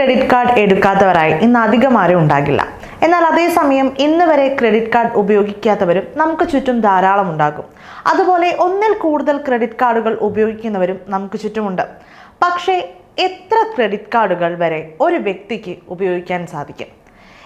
Credit card എടുക്കാത്തവരായി ഇന്ന് അധികം ആരും ഉണ്ടാകില്ല. എന്നാൽ അതേസമയം ഇന്ന് വരെ ക്രെഡിറ്റ് കാർഡ് ഉപയോഗിക്കാത്തവരും നമുക്ക് ചുറ്റും ധാരാളം ഉണ്ടാകും. അതുപോലെ ഒന്നിൽ കൂടുതൽ ക്രെഡിറ്റ് കാർഡുകൾ ഉപയോഗിക്കുന്നവരും നമുക്ക് ചുറ്റുമുണ്ട്. പക്ഷേ എത്ര ക്രെഡിറ്റ് കാർഡുകൾ വരെ ഒരു വ്യക്തിക്ക് ഉപയോഗിക്കാൻ സാധിക്കും?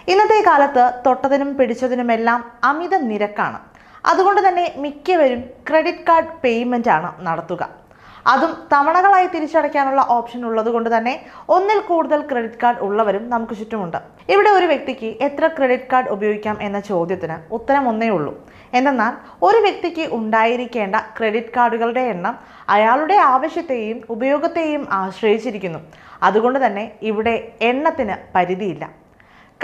ഇന്നത്തെ കാലത്ത് തൊട്ടതിനും പിടിച്ചതിനുമെല്ലാം അമിത നിരക്കാണ്. അതുകൊണ്ട് തന്നെ മിക്കവരും ക്രെഡിറ്റ് കാർഡ് പേയ്മെന്റ് ആണ് നടത്തുക. അതും തവണകളായി തിരിച്ചടയ്ക്കാനുള്ള ഓപ്ഷൻ ഉള്ളത് കൊണ്ട് തന്നെ ഒന്നിൽ കൂടുതൽ ക്രെഡിറ്റ് കാർഡ് ഉള്ളവരും നമുക്ക് ചുറ്റുമുണ്ട്. ഇവിടെ ഒരു വ്യക്തിക്ക് എത്ര ക്രെഡിറ്റ് കാർഡ് ഉപയോഗിക്കാം എന്ന ചോദ്യത്തിന് ഉത്തരം ഒന്നേ ഉള്ളൂ. എന്തെന്നാൽ ഒരു വ്യക്തിക്ക് ഉണ്ടായിരിക്കേണ്ട ക്രെഡിറ്റ് കാർഡുകളുടെ എണ്ണം അയാളുടെ ആവശ്യത്തെയും ഉപയോഗത്തെയും ആശ്രയിച്ചിരിക്കുന്നു. അതുകൊണ്ട് തന്നെ ഇവിടെ എണ്ണത്തിന് പരിധിയില്ല.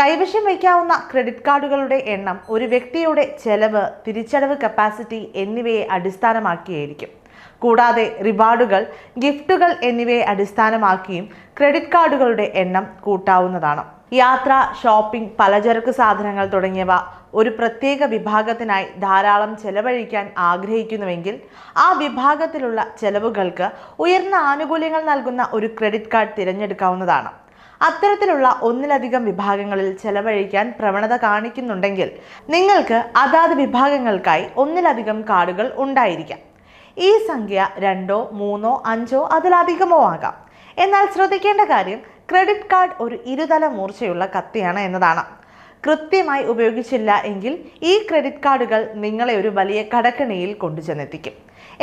കൈവശം വയ്ക്കാവുന്ന ക്രെഡിറ്റ് കാർഡുകളുടെ എണ്ണം ഒരു വ്യക്തിയുടെ ചെലവ് തിരിച്ചടവ് കപ്പാസിറ്റി എന്നിവയെ അടിസ്ഥാനമാക്കിയായിരിക്കും. കൂടാതെ റിവാർഡുകൾ ഗിഫ്റ്റുകൾ എന്നിവയെ അടിസ്ഥാനമാക്കിയും ക്രെഡിറ്റ് കാർഡുകളുടെ എണ്ണം കൂട്ടാവുന്നതാണ്. യാത്ര ഷോപ്പിംഗ് പലചരക്ക് സാധനങ്ങൾ തുടങ്ങിയവ ഒരു പ്രത്യേക വിഭാഗത്തിനായി ധാരാളം ചെലവഴിക്കാൻ ആഗ്രഹിക്കുന്നുവെങ്കിൽ ആ വിഭാഗത്തിലുള്ള ചെലവുകൾക്ക് ഉയർന്ന ആനുകൂല്യങ്ങൾ നൽകുന്ന ഒരു ക്രെഡിറ്റ് കാർഡ് തിരഞ്ഞെടുക്കാവുന്നതാണ്. അത്തരത്തിലുള്ള ഒന്നിലധികം വിഭാഗങ്ങളിൽ ചെലവഴിക്കാൻ പ്രവണത കാണിക്കുന്നുണ്ടെങ്കിൽ നിങ്ങൾക്ക് അതാത് വിഭാഗങ്ങൾക്കായി ഒന്നിലധികം കാർഡുകൾ ഉണ്ടായിരിക്കാം. ഈ സംഖ്യ രണ്ടോ മൂന്നോ അഞ്ചോ അതിലധികമോ ആകാം. എന്നാൽ ശ്രദ്ധിക്കേണ്ട കാര്യം ക്രെഡിറ്റ് കാർഡ് ഒരു ഇരുതല മൂർച്ചയുള്ള കത്തിയാണ് എന്നതാണ്. കൃത്യമായി ഉപയോഗിച്ചില്ല എങ്കിൽ ഈ ക്രെഡിറ്റ് കാർഡുകൾ നിങ്ങളെ ഒരു വലിയ കടക്കണിയിൽ കൊണ്ടുചെന്നെത്തിക്കും.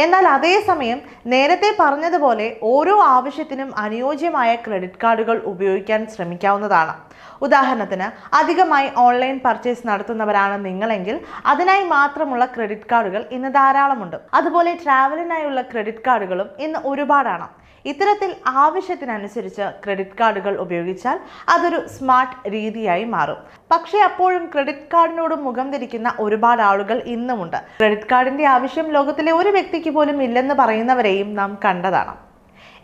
എന്നാൽ അതേസമയം നേരത്തെ പറഞ്ഞതുപോലെ ഓരോ ആവശ്യത്തിനും അനുയോജ്യമായ ക്രെഡിറ്റ് കാർഡുകൾ ഉപയോഗിക്കാൻ ശ്രമിക്കാവുന്നതാണ്. ഉദാഹരണത്തിന് അധികമായി ഓൺലൈൻ പർച്ചേസ് നടത്തുന്നവരാണ് നിങ്ങളെങ്കിൽ അതിനായി മാത്രമുള്ള ക്രെഡിറ്റ് കാർഡുകൾ ഇന്ന് ധാരാളമുണ്ട്. അതുപോലെ ട്രാവലിനായുള്ള ക്രെഡിറ്റ് കാർഡുകളും ഇന്ന് ഒരുപാടാണ്. ഇത്തരത്തിൽ ആവശ്യത്തിനനുസരിച്ച് ക്രെഡിറ്റ് കാർഡുകൾ ഉപയോഗിച്ചാൽ അതൊരു സ്മാർട്ട് രീതിയായി മാറും. പക്ഷേ അപ്പോഴും ക്രെഡിറ്റ് കാർഡിനോട് മുഖം തിരിക്കുന്ന ഒരുപാട് ആളുകൾ ഇന്നുമുണ്ട്. ക്രെഡിറ്റ് കാർഡിന്റെ ആവശ്യം ലോകത്തിലെ ഒരു വ്യക്തിക്ക് പോലും ഇല്ലെന്ന് പറയുന്നവരെയും നാം കണ്ടതാണ്.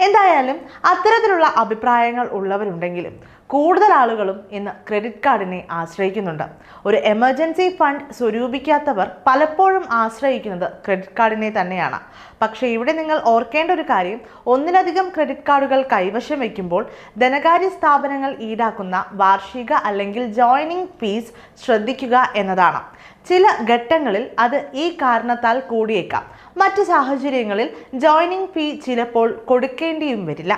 എന്തായാലും അത്തരത്തിലുള്ള അഭിപ്രായങ്ങൾ ഉള്ളവരുണ്ടെങ്കിലും കൂടുതൽ ആളുകളും ഇന്ന് ക്രെഡിറ്റ് കാർഡിനെ ആശ്രയിക്കുന്നുണ്ട്. ഒരു എമർജൻസി ഫണ്ട് സ്വരൂപിക്കാത്തവർ പലപ്പോഴും ആശ്രയിക്കുന്നത് ക്രെഡിറ്റ് കാർഡിനെ തന്നെയാണ്. പക്ഷേ ഇവിടെ നിങ്ങൾ ഓർക്കേണ്ട ഒരു കാര്യം ഒന്നിലധികം ക്രെഡിറ്റ് കാർഡുകൾ കൈവശം വയ്ക്കുമ്പോൾ ധനകാര്യ സ്ഥാപനങ്ങൾ ഈടാക്കുന്ന വാർഷിക അല്ലെങ്കിൽ ജോയിനിങ് ഫീസ് ശ്രദ്ധിക്കുക എന്നതാണ്. ചില ഘട്ടങ്ങളിൽ അത് ഈ കാരണത്താൽ കൂടിയേക്കാം. മറ്റു സാഹചര്യങ്ങളിൽ ജോയിനിങ് ഫീ ചിലപ്പോൾ കൊടുക്കേണ്ടിയും വരില്ല.